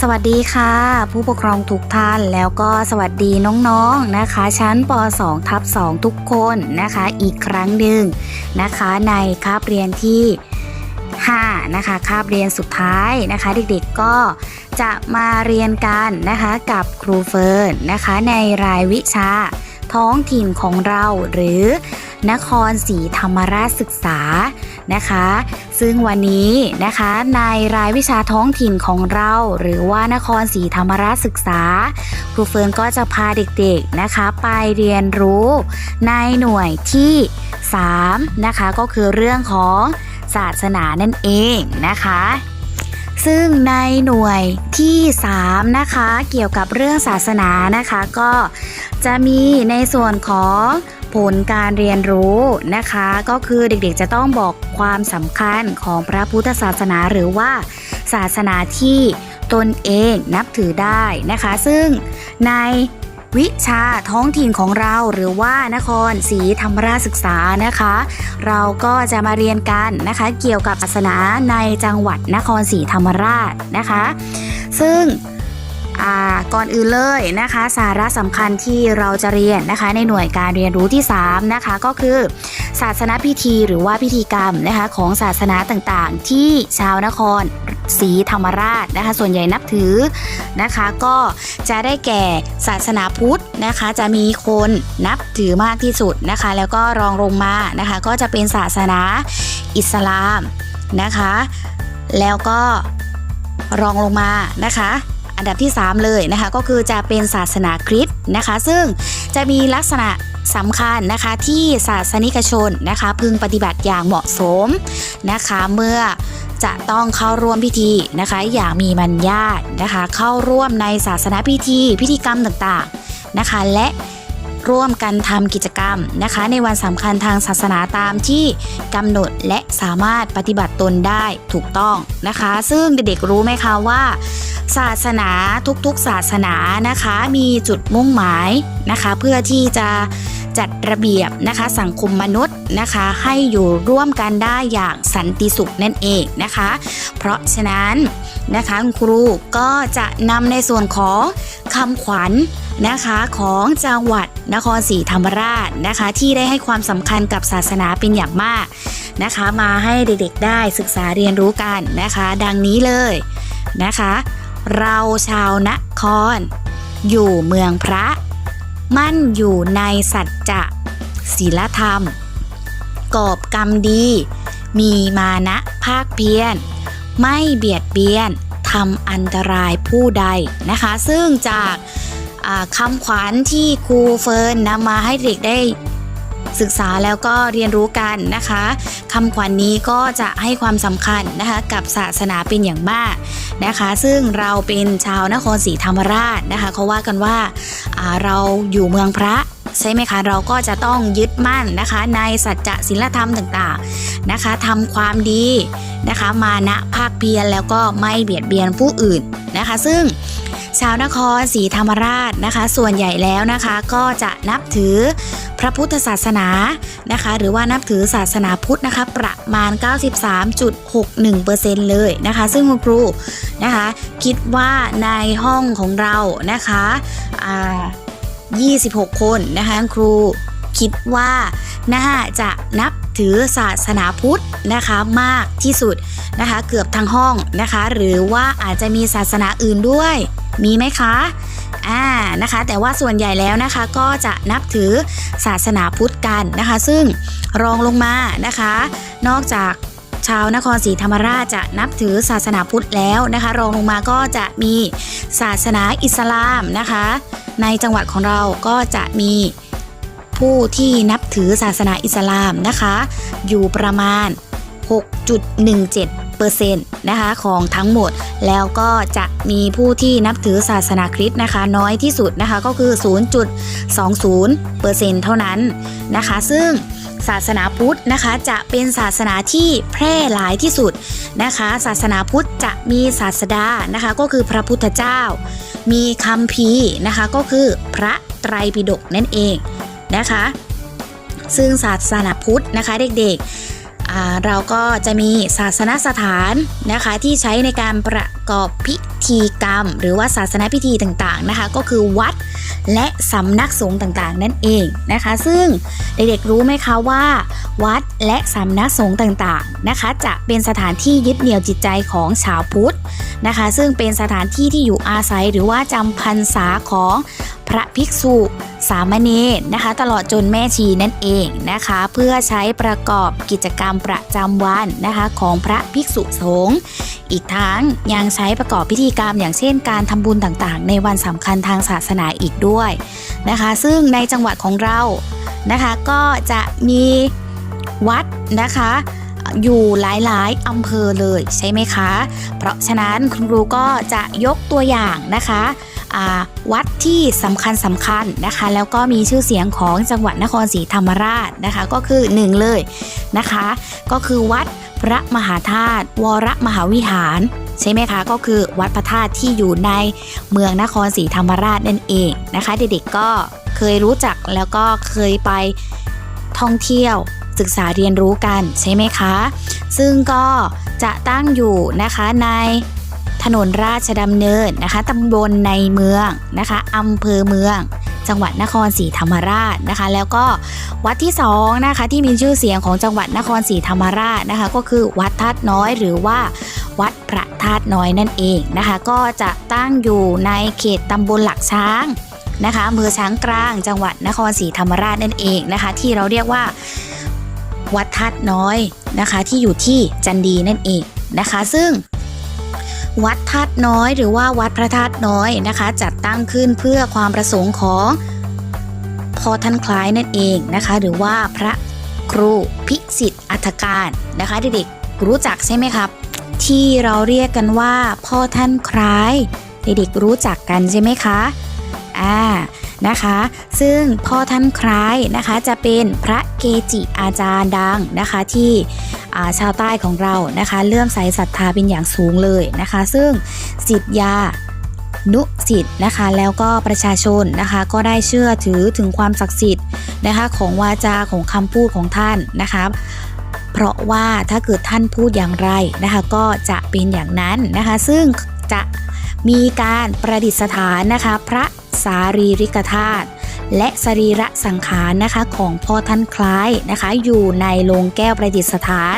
สวัสดีค่ะ ผู้ปกครองทุกท่านแล้วก็สวัสดีน้องๆนะคะ ชั้นป .2 ทับ2ทุกคนนะคะ อีกครั้งหนึ่งนะคะ ในคาบเรียนที่ 5 นะคะคาบเรียนสุดท้ายนะคะ เด็กๆก็จะมาเรียนกันนะคะกับครูเฟิร์นนะคะ ในรายวิชาท้องถิ่นของเราหรือ นครศรีธรรมราชศึกษานะคะ ซึ่งวันนี้นะคะในรายวิชาท้องถิ่นของเรา หรือว่านครศรีธรรมราชศึกษาครูเฟิร์นก็จะพาเด็กๆนะคะไปเรียนรู้ในหน่วยที่ 3 นะคะก็คือเรื่องของศาสนานั่นเองนะคะ ซึ่งในหน่วยที่ 3 นะคะ เกี่ยวกับเรื่องศาสนานะคะ ก็จะมีในส่วนของผลการเรียนรู้นะคะ ก็คือเด็กๆจะต้องบอกความสำคัญของพระพุทธศาสนาหรือว่าศาสนาที่ตนเองนับถือได้นะคะ ซึ่งใน วิชาท้องถิ่นของเราหรือว่านครศรีธรรมราชศึกษานะคะ เราก็จะมาเรียนกันนะคะ เกี่ยวกับศาสนาในจังหวัดนครศรีธรรมราชนะคะ ซึ่ง ก่อนอื่นเลยนะคะ สาระสำคัญที่เราจะเรียนนะคะ ในหน่วยการเรียนรู้ที่ 3 นะคะ ก็คือ ศาสนาพิธีหรือว่าพิธีกรรมนะคะ ของศาสนาต่างๆ ที่ชาวนครศรีธรรมราชนะคะ ส่วนใหญ่นับถือนะคะ ก็จะได้แก่ศาสนาพุทธนะคะ จะมีคนนับถือมากที่สุดนะคะ แล้วก็รองลงมานะคะ ก็จะเป็นศาสนาอิสลามนะคะ แล้วก็รองลงมานะคะ อันดับที่ 3 เลยนะคะก็คือจะเป็นศาสนาคริสต์นะคะ ซึ่งจะมีลักษณะสำคัญนะคะที่ศาสนิกชนนะคะ พึงปฏิบัติอย่างเหมาะสมนะคะเมื่อจะต้องเข้าร่วมพิธีนะคะ อย่างมีมัญญาตนะคะ เข้าร่วมในศาสนาพิธี พิธีกรรมต่างๆนะคะ และ ร่วมกันทำกิจกรรมนะคะ ในวันสำคัญทางศาสนาตามที่กำหนดและสามารถปฏิบัติตนได้ถูกต้องนะคะ ซึ่งเด็กๆรู้ไหมคะว่า ศาสนาทุกๆ ศาสนานะคะ มีจุดมุ่งหมายนะคะ เพื่อที่จะจัดระเบียบนะคะสังคมมนุษย์นะคะให้อยู่ร่วมกันได้อย่างสันติสุขนั่นเองนะคะ เพราะฉะนั้นนะคะคุณครูก็จะนำในส่วนของคำขวัญ นะคะของจังหวัดนครศรีธรรมราชนะคะ ที่ได้ให้ความสำคัญกับศาสนาเป็นอย่างมากนะคะ มาให้เด็กๆได้ศึกษาเรียนรู้กันนะคะ ดังนี้เลยนะคะ เราชาวนคร อยู่เมืองพระ มั่นอยู่ในสัจจะศีลธรรม กอบกรรมดี มีมานะภาคเพียรไม่เบียดเบียนทำอันตรายผู้ใดนะคะ ซึ่งจาก คำขวัญที่ครูเฟิร์นนำมาให้เด็กได้ศึกษาแล้วก็เรียนรู้กันนะคะคำขวัญนนี้ก็จะให้ความสำคัญนะคะกับศาสนาเป็นอย่างมากนะคะ ซึ่งเราเป็นชาวนครศรีธรรมราชนะคะเขาว่ากันว่าาเราอยู่เมืองพระใช่ไหมคะเราก็จะต้องยึดมั่นนะคะ ในสัจจะศีลธรรมต่างๆนะคะทำความดีนะคะ มานะภาคเพียรแล้วก็ไม่เบียดเบียนผู้อื่นนะคะ ซึ่ง ชาวนครศรีธรรมราชนะคะ ส่วนใหญ่แล้วนะคะก็จะนับถือพระพุทธศาสนานะคะ หรือว่านับถือศาสนาพุทธนะคะ ประมาณ 93.61%เลยนะคะ ซึ่งคุณครูนะคะ คิดว่าในห้องของเรานะคะอ่า26 คนนะคะครูคิดว่าน่าจะนับ ถือศาสนาพุทธนะคะมากที่สุดนะคะ เกือบทั้งห้องนะคะ หรือว่าอาจจะมีศาสนาอื่นด้วย มีไหมคะอ่านะคะ แต่ว่าส่วนใหญ่แล้วนะคะก็จะนับถือศาสนาพุทธกันนะคะ ซึ่งรองลงมานะคะ นอกจากชาวนครศรีธรรมราชจะนับถือศาสนาพุทธแล้วนะคะ รองลงมาก็จะมีศาสนาอิสลามนะคะ ในจังหวัดของเราก็จะมี ผู้ที่นับถือศาสนาอิสลามนะคะ อยู่ประมาณ 6.17%นะคะของทั้งหมด แล้วก็จะมีผู้ที่นับถือศาสนาคริสต์นะคะ น้อยที่สุดนะคะก็คือ 0.20%เท่านั้นนะคะ ซึ่งศาสนาพุทธนะคะจะเป็นศาสนาที่แพร่หลายที่สุดนะคะ ศาสนาพุทธจะมีศาสดานะคะก็คือพระพุทธเจ้า มีคัมภีนะคะก็คือพระไตรปิฎกนั่นเอง นะคะ ซึ่งศาสนาพุทธนะคะเด็กอ่าเราก็จะมีศาสนสถานนะคะที่ใช้ในการประกอบพิธีกรรม หรือว่าศาสนาพิธีต่างๆนะคะ ก็คือวัดและสำนักสงฆ์ต่างๆ นั่นเองนะคะ ซึ่งเด็กๆรู้ไหมคะว่า วัดและสำนักสงฆ์ต่างๆนะคะ จะเป็นสถานที่ยึดเหนี่ยวจิตใจของชาวพุทธนะคะ ซึ่งเป็นสถานที่ที่อยู่อาศัยหรือว่าจำพรรษาของพระภิกษุ สามเณรนะคะ ตลอดจนแม่ชีนั่นเองนะคะ เพื่อใช้ประกอบกิจกรรมประจำวันนะคะ ของพระภิกษุสงฆ์อีกทั้งยังใช้ประกอบพิธีกรรม อย่างเช่นการทำบุญต่างๆ ในวันสำคัญทางศาสนาอีกด้วยนะคะ ซึ่งในจังหวัดของเรานะคะก็จะมีวัดนะคะ อยู่หลายๆอำเภอเลยใช่ไหมคะ เพราะฉะนั้นคุณครูก็จะยกตัวอย่างนะคะวัดที่สำคัญสำคัญนะคะ แล้วก็มีชื่อเสียงของจังหวัดนครศรีธรรมราชนะคะ ก็คือหนึ่งเลยนะคะ ก็คือวัดพระมหาธาตุวรมหาวิหารใช่ไหมคะ ก็คือวัดพระธาตุที่อยู่ในเมืองนครศรีธรรมราชนั่นเองนะคะ เด็กๆก็เคยรู้จักแล้วก็เคยไปท่องเที่ยว ศึกษาเรียนรู้กันใช่ไหมคะ ซึ่งก็จะตั้งอยู่นะคะในถนนราชดำเนินนะคะตำบลในเมืองนะคะอำเภอเมือง จังหวัดนครศรีธรรมราชนะคะ แล้วก็วัดที่สองนะคะที่มีชื่อเสียงของจังหวัดนครศรีธรรมราชนะคะ ก็คือวัดธาตุน้อยหรือว่าวัดพระธาตุน้อยนั่นเองนะคะ ก็จะตั้งอยู่ในเขตตำบลหลักช้างนะคะอำเภอช้างกลาง จังหวัดนครศรีธรรมราชนั่นเองนะคะ ที่เราเรียกว่า วัดธาตุน้อยนะคะ ที่อยู่ที่จันดีนั่นเองนะคะ ซึ่งวัดธาตุน้อยหรือว่าวัดพระธาตุน้อยนะคะ จัดตั้งขึ้นเพื่อความประสงค์ของพ่อท่านคล้ายนั่นเองนะคะ หรือว่าพระครูพิสิทธิ์อัฐการนะคะเด็กๆรู้จักใช่ไหมครับ ที่เราเรียกกันว่าพ่อท่านคล้าย เด็กๆรู้จักกันใช่ไหมคะอ่า นะคะ ซึ่งพ่อท่านคล้ายนะคะจะเป็นพระเกจิอาจารย์ดังนะคะที่ชาวใต้ของเรานะคะเลื่อมใสศรัทธาเป็นอย่างสูงเลยนะคะ ซึ่งสิทธยานุสิทธิ์นะคะแล้วก็ประชาชนนะคะก็ได้เชื่อถือถึงความศักดิ์สิทธิ์นะคะของวาจาของคำพูดของท่านนะคะเพราะว่าถ้าเกิดท่านพูดอย่างไรนะคะก็จะเป็นอย่างนั้นนะคะซึ่งจะ มีการประดิษฐานนะคะ พระสารีริกธาตุและสรีระสังขารนะคะของพ่อท่านคล้ายนะคะ อยู่ในโลงแก้วประดิษฐาน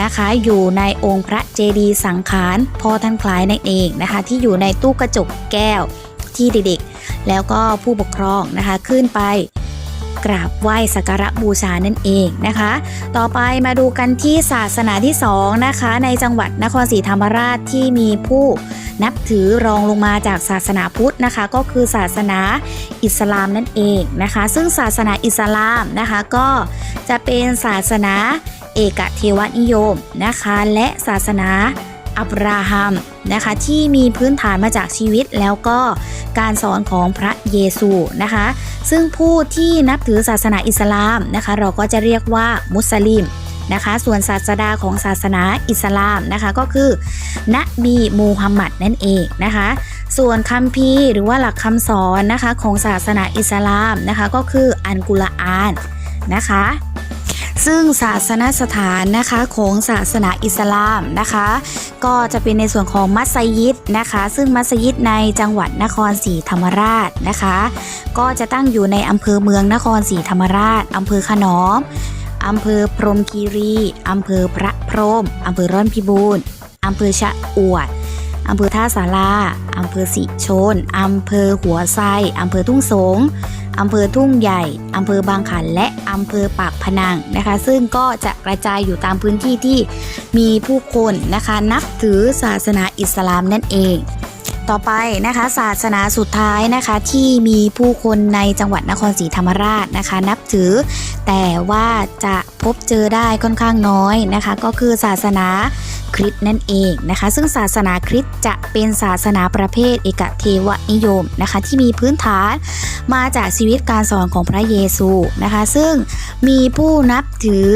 นะคะ อยู่ในองค์พระเจดีย์สังขารพ่อท่านคล้ายนั่นเองนะคะ ที่อยู่ในตู้กระจกแก้วที่เด็กๆแล้วก็ผู้ปกครองนะคะขึ้นไป กราบไหว้สักการะบูชานั่นเองนะคะ ต่อไปมาดูกันที่ศาสนาที่สองนะคะในจังหวัดนครศรีธรรมราชที่มีผู้นับถือรองลงมาจากศาสนาพุทธนะคะ ก็คือศาสนาอิสลามนั่นเองนะคะ ซึ่งศาสนาอิสลามนะคะก็จะเป็นศาสนาเอกเทวนิยมนะคะ และศาสนา อับราฮัมนะคะที่มีพื้นฐานมาจากชีวิตแล้วก็การสอนของพระเยซูนะคะ ซึ่งผู้ที่นับถือศาสนาอิสลามนะคะ เราก็จะเรียกว่ามุสลิมนะคะส่วนศาสดาของศาสนาอิสลามนะคะก็คือ นบีมูฮัมหมัดนั่นเองนะคะ ส่วนคัมภีร์หรือว่าหลักคำสอนนะคะของศาสนาอิสลามนะคะก็คืออันกุรอานนะคะ ซึ่งศาสนสถานนะคะของศาสนาอิสลามนะคะ ก็จะเป็นในส่วนของมัสยิดนะคะ ซึ่งมัสยิดในจังหวัดนครศรีธรรมราชนะคะ ก็จะตั้งอยู่ในอำเภอเมืองนครศรีธรรมราชอำเภอขนอมอำเภอพรมคีรีอำเภอพระพรมอำเภอร่อนพิบูรณ์อำเภอชะอวดอำเภอท่าสาราอำเภอสิชนอำเภอหัวไซอำเภอทุ่งสง อำเภอทุ่งใหญ่อำเภอบางขันและอำเภอปากพนังนะคะ ซึ่งก็จะกระจายอยู่ตามพื้นที่ที่มีผู้คนนะคะนับถือศาสนาอิสลามนั่นเอง ต่อไปนะคะศาสนาสุดท้ายนะคะที่มีผู้คนในจังหวัดนครศรีธรรมราชนะคะ นับถือ แต่ว่าจะพบเจอได้ค่อนข้างน้อยนะคะ ก็คือศาสนา คริสต์นั่นเองนะคะ ซึ่งศาสนาคริสต์จะเป็นศาสนาประเภท เอกเทวนิยมนะคะ ที่มีพื้นฐานมาจากชีวิตการสอนของพระเยซูนะคะ ซึ่งมีผู้นับถือ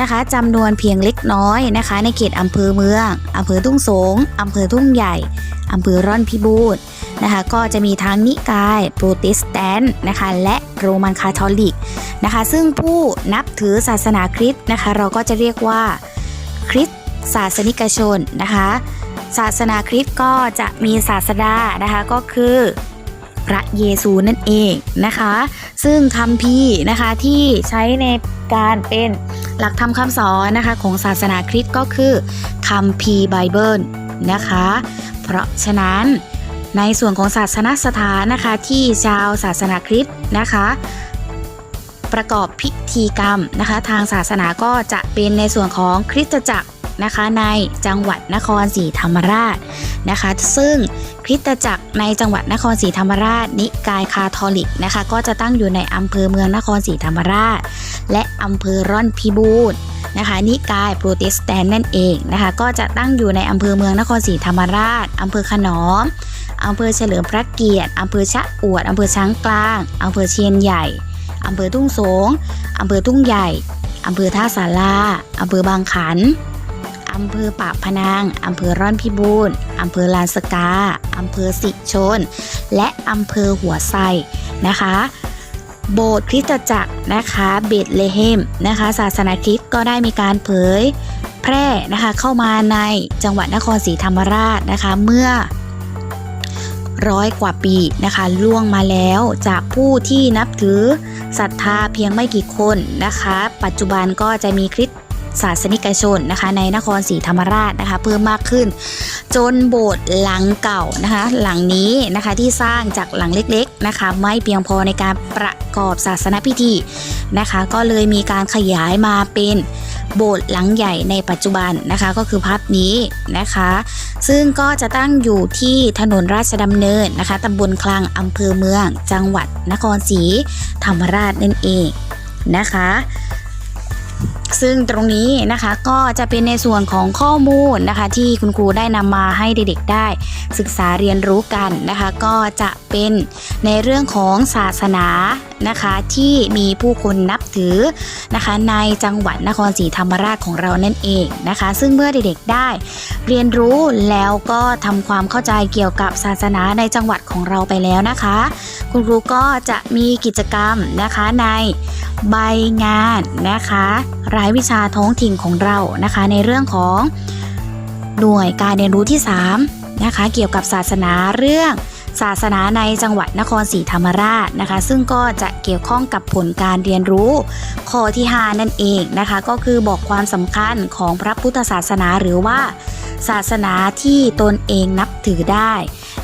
นะคะจำนวนเพียงเล็กน้อยนะคะ ในเขตอำเภอเมืองอำเภอทุ่งสงอำเภอทุ่งใหญ่อำเภอร่อนพิบูรณ์นะคะก็จะมีทั้งนิกายโปรเตสแตนต์นะคะและโรมันคาทอลิกนะคะ ซึ่งผู้นับถือศาสนาคริสต์นะคะ เราก็จะเรียกว่าคริสต์ ศาสนิกชนนะคะ ศาสนาคริสต์ก็จะมีศาสดานะคะก็คือพระเยซูนั่นเองนะคะ ซึ่งคัมภีนะคะที่ใช้ในการเป็นหลักธรรมคำสอนนะคะของศาสนาคริสต์ก็คือคัมภีไบเบิลนะคะ เพราะฉะนั้นในส่วนของศาสนสถานนะคะที่ชาวศาสนาคริสต์นะคะ ประกอบพิธีกรรมนะคะ ทางศาสนาก็จะเป็นในส่วนของคริสตจักร นะคะในจังหวัดนครศรีธรรมราชนะคะ ซึ่งคริสตจักรในจังหวัดนครศรีธรรมราช นิกายคาทอลิกนะคะ ก็จะตั้งอยู่ในอำเภอเมืองนครศรีธรรมราช และอำเภอร่อนพิบูรณ์นะคะนิกายโปรเตสแตนต์นั่นเองนะคะก็จะตั้งอยู่ในอำเภอเมืองนครศรีธรรมราชอำเภอขนอมอำเภอเฉลิมพระเกียรติอำเภอชะอวดอำเภอช้างกลางอำเภอเชียนใหญ่อำเภอทุ่งสงอำเภอทุ่งใหญ่อำเภอท่าสาราอำเภอบางขัน อำเภอปากพนัง อำเภอร่อนพิบูรณ์อำเภอลานสกา อำเภอสิชน และอำเภอหัวไซนะคะ โบสถ์คริสตจักรนะคะเบธเลเฮมนะคะ ศาสนาคริสต์ก็ได้มีการเผยแพร่นะคะเข้ามาในจังหวัดนครศรีธรรมราชนะคะเมื่อร้อยกว่าปีนะคะล่วงมาแล้วจากผู้ที่นับถือศรัทธาเพียงไม่กี่คนนะคะ ปัจจุบันก็จะมีคริสต ศาสนิกชนนะคะในนครศรีธรรมราชนะคะเพิ่มมากขึ้น จนโบสถ์หลังเก่านะคะหลังนี้นะคะที่สร้างจากหลังเล็กๆนะคะไม่เพียงพอในการประกอบศาสนพิธีนะคะก็เลยมีการขยายมาเป็นโบสถ์หลังใหญ่ในปัจจุบันนะคะก็คือภาพนี้นะคะ ซึ่งก็จะตั้งอยู่ที่ถนนราชดำเนินนะคะตำบลคลังอำเภอเมือง จังหวัดนครศรีธรรมราชนั่นเองนะคะ ซึ่งตรงนี้นะคะก็จะเป็นในส่วนของข้อมูลนะคะที่คุณครูได้นำมาให้เด็กๆได้ ศึกษาเรียนรู้กันนะคะ ก็จะเป็นในเรื่องของศาสนา นะคะที่มีผู้คนนับถือนะคะในจังหวัดนครศรีธรรมราชของเรานั่นเองนะคะ ซึ่งเมื่อเด็กๆได้ เรียนรู้แล้วก็ทำความเข้าใจเกี่ยวกับศาสนาในจังหวัดของเราไปแล้วนะคะ คุณครูก็จะมีกิจกรรมนะคะในใบงานนะคะรายวิชาท้องถิ่นของเรานะคะ ในเรื่องของหน่วยการเรียนรู้ที่3นะคะเกี่ยวกับศาสนาเรื่อง ศาสนาในจังหวัดนครศรีธรรมราชนะคะ ซึ่งก็จะเกี่ยวข้องกับผลการเรียนรู้ข้อที่5นั่นเองนะคะ ก็คือบอกความสำคัญของพระพุทธศาสนาหรือว่าศาสนาที่ตนเองนับถือได้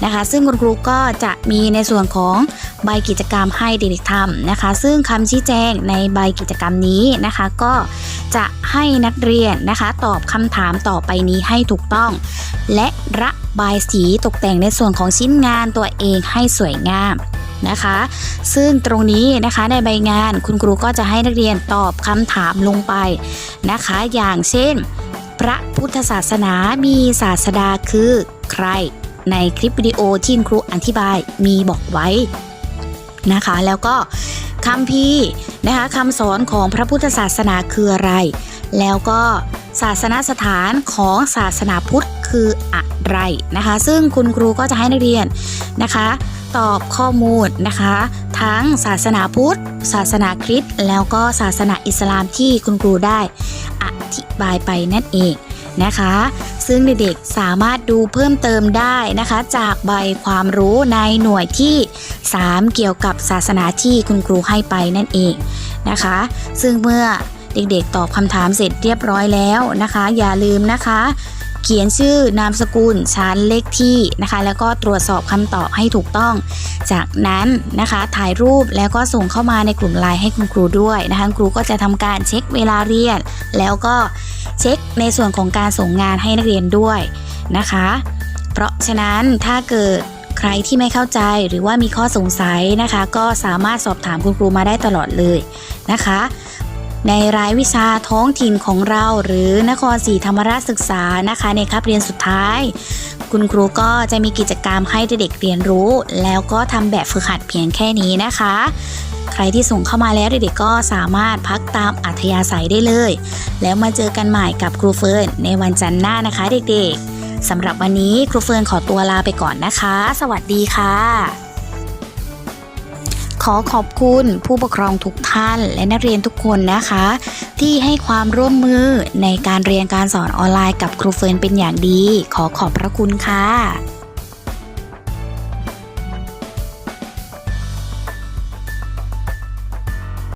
นะคะ ซึ่งคุณครูก็จะมีในส่วนของใบกิจกรรมให้เด็กๆทำนะคะ ซึ่งคำชี้แจงในใบกิจกรรมนี้นะคะ ก็จะให้นักเรียนนะคะ ตอบคำถามต่อไปนี้ให้ถูกต้อง และระ บายสีตกแต่งในส่วนของชิ้นงานตัวเองให้สวยงามนะคะ ซึ่งตรงนี้นะคะในใบงานคุณครูก็จะให้นักเรียนตอบคำถามลงไปนะคะ อย่างเช่น พระพุทธศาสนามีศาสดาคือใคร ในคลิปวิดีโอที่ครูอธิบายมีบอกไว้นะคะ แล้วก็คำพีนะคะคำสอนของพระพุทธศาสนาคืออะไร แล้วก็ศาสนสถานของศาสนาพุทธ คืออะไรนะคะ ซึ่งคุณครูก็จะให้นักเรียนนะคะ ตอบข้อมูลนะคะ ทั้งศาสนาพุทธ ศาสนาคริสต์แล้วก็ศาสนาอิสลามที่คุณครูได้อธิบายไปนั่นเองนะคะ ซึ่งเด็กๆสามารถดูเพิ่มเติมได้นะคะ จากใบความรู้ในหน่วยที่ 3 เกี่ยวกับศาสนาที่คุณครูให้ไปนั่นเองนะคะ ซึ่งเมื่อเด็กๆตอบคำถามเสร็จเรียบร้อยแล้วนะคะ อย่าลืมนะคะ เขียนชื่อนามสกุลชั้นเลขที่นะคะ แล้วก็ตรวจสอบคำตอบให้ถูกต้อง จากนั้นนะคะถ่ายรูปแล้วก็ส่งเข้ามาในกลุ่มไลน์ให้คุณครูด้วยนะคะครูก็จะทำการเช็คเวลาเรียน แล้วก็เช็คในส่วนของการส่งงานให้นักเรียนด้วยนะคะ เพราะฉะนั้นถ้าเกิดใครที่ไม่เข้าใจหรือว่ามีข้อสงสัยนะคะ ก็สามารถสอบถามคุณครูมาได้ตลอดเลยนะคะ ในรายวิชาท้องถิ่นของเราหรือนครศรีธรรมราชศึกษานะคะ ในคาบเรียนสุดท้าย คุณครูก็จะมีกิจกรรมให้เด็กๆเรียนรู้ แล้วก็ทำแบบฝึกหัดเพียงแค่นี้นะคะ ใครที่ส่งเข้ามาแล้วเด็กๆก็สามารถพักตามอัธยาศัยได้เลย แล้วมาเจอกันใหม่กับครูเฟิร์นในวันจันทร์หน้านะคะเด็กๆสำหรับวันนี้ครูเฟิร์นขอตัวลาไปก่อนนะคะ สวัสดีค่ะ ขอขอบคุณผู้ปกครองทุกท่านและนักเรียนทุกคนนะคะ ที่ให้ความร่วมมือในการเรียนการสอนออนไลน์กับครูเฟิร์นเป็นอย่างดี ขอขอบพระคุณค่ะ